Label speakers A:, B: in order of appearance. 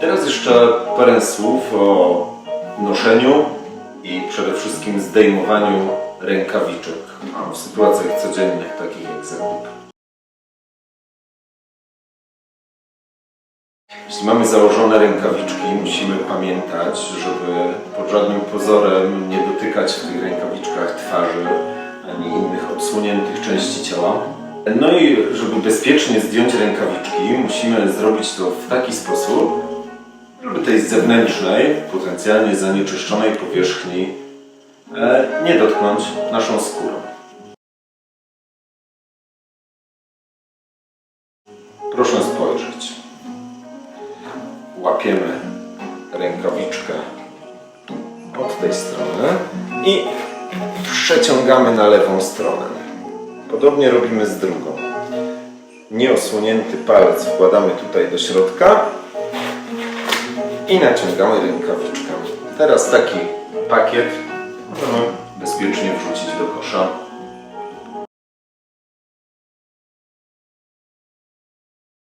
A: Teraz jeszcze parę słów o noszeniu i przede wszystkim zdejmowaniu rękawiczek w sytuacjach codziennych, takich jak zakup. Jeśli mamy założone rękawiczki, musimy pamiętać, żeby pod żadnym pozorem nie dotykać w tych rękawiczkach twarzy ani innych odsłoniętych części ciała. No i żeby bezpiecznie zdjąć rękawiczki, musimy zrobić to w taki sposób, żeby tej zewnętrznej, potencjalnie zanieczyszczonej powierzchni e, nie dotknąć naszą skórą. Proszę spojrzeć. Łapiemy rękawiczkę od tej strony i przeciągamy na lewą stronę. Podobnie robimy z drugą. Nieosłonięty palec wkładamy tutaj do środka i naciągamy rękawiczkę. Teraz taki pakiet możemy bezpiecznie wrzucić do kosza